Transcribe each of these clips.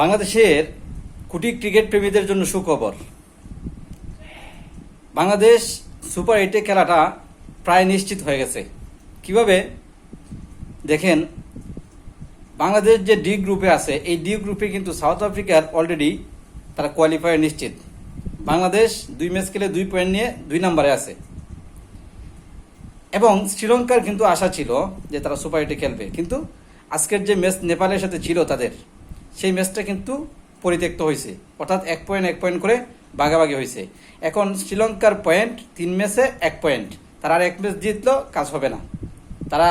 বাংলাদেশের কুটি ক্রিকেট প্রেমীদের জন্য সুখবর। বাংলাদেশ সুপার এইটে খেলাটা প্রায় নিশ্চিত হয়ে গেছে। কীভাবে? দেখেন, বাংলাদেশ যে ডি গ্রুপে আছে, এই ডি গ্রুপে কিন্তু সাউথ আফ্রিকার অলরেডি তারা কোয়ালিফায়ার নিশ্চিত। বাংলাদেশ দুই ম্যাচ খেলে দুই পয়েন্ট নিয়ে দুই নম্বরে আছে। এবং শ্রীলঙ্কার কিন্তু আশা ছিল যে তারা সুপার এইটে খেলবে। কিন্তু আজকের যে ম্যাচ নেপালের সাথে ছিল তাদের সেই ম্যাচটা কিন্তু পরিত্যক্ত হয়েছে। অর্থাৎ এক পয়েন্ট এক পয়েন্ট করে ভাগাভাগি হয়েছে। এখন শ্রীলঙ্কার পয়েন্ট তিন ম্যাচে এক পয়েন্ট তারা আর এক ম্যাচ জিতলো, কাজ হবে না। তারা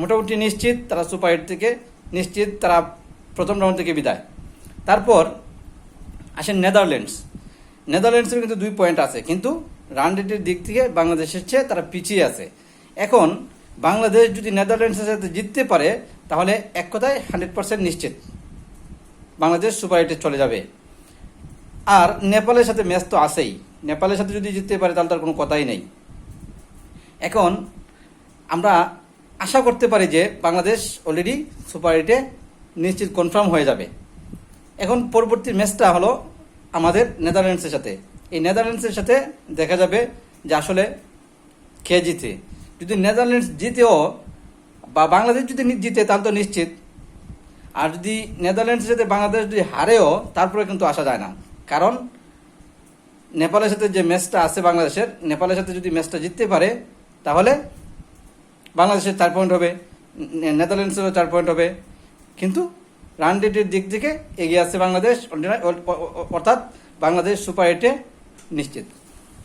মোটামুটি নিশ্চিত, তারা সুপার এইট থেকে নিশ্চিত, তারা প্রথম রাউন্ড থেকে বিদায়। তারপর আসেন নেদারল্যান্ডস। নেদারল্যান্ডসের কিন্তু দুই পয়েন্ট আছে, কিন্তু রান রেটের দিক থেকে বাংলাদেশের চেয়ে তারা পিছিয়ে আছে। এখন বাংলাদেশ যদি নেদারল্যান্ডসের সাথে জিততে পারে, তাহলে এক কথায় হান্ড্রেড পার্সেন্ট নিশ্চিত। বাংলাদেশ সুপার এইটে চলে যাবে। আর নেপালের সাথে ম্যাচ তো আছেই। নেপালের সাথে যদি জিততে পারে, তাহলে তার কোনো কথাই নেই। এখন আমরা আশা করতে পারি যে বাংলাদেশ অলরেডি সুপার এইটে নিশ্চিত কনফার্ম হয়ে যাবে। এখন পরবর্তী ম্যাচটা হলো আমাদের নেদারল্যান্ডসের সাথে। এই নেদারল্যান্ডসের সাথে দেখা যাবে যে আসলে কে জিতে। যদি নেদারল্যান্ডস জিতেও বা বাংলাদেশ যদি জিতে, তাহলে তো নিশ্চিত আর যদি নেদারল্যান্ডসের সাথে বাংলাদেশ যদি হারেও, তারপরে কিন্তু আসা যায় না। কারণ, নেপালের সাথে যে ম্যাচটা আছে বাংলাদেশের, নেপালের সাথে যদি ম্যাচটা জিততে পারে, তাহলে বাংলাদেশের চার পয়েন্ট হবে নেদারল্যান্ডসেরও চার পয়েন্ট হবে। কিন্তু রান রেটের দিক থেকে এগিয়ে আছে বাংলাদেশ, অর্থাৎ বাংলাদেশ সুপার এইটে নিশ্চিত।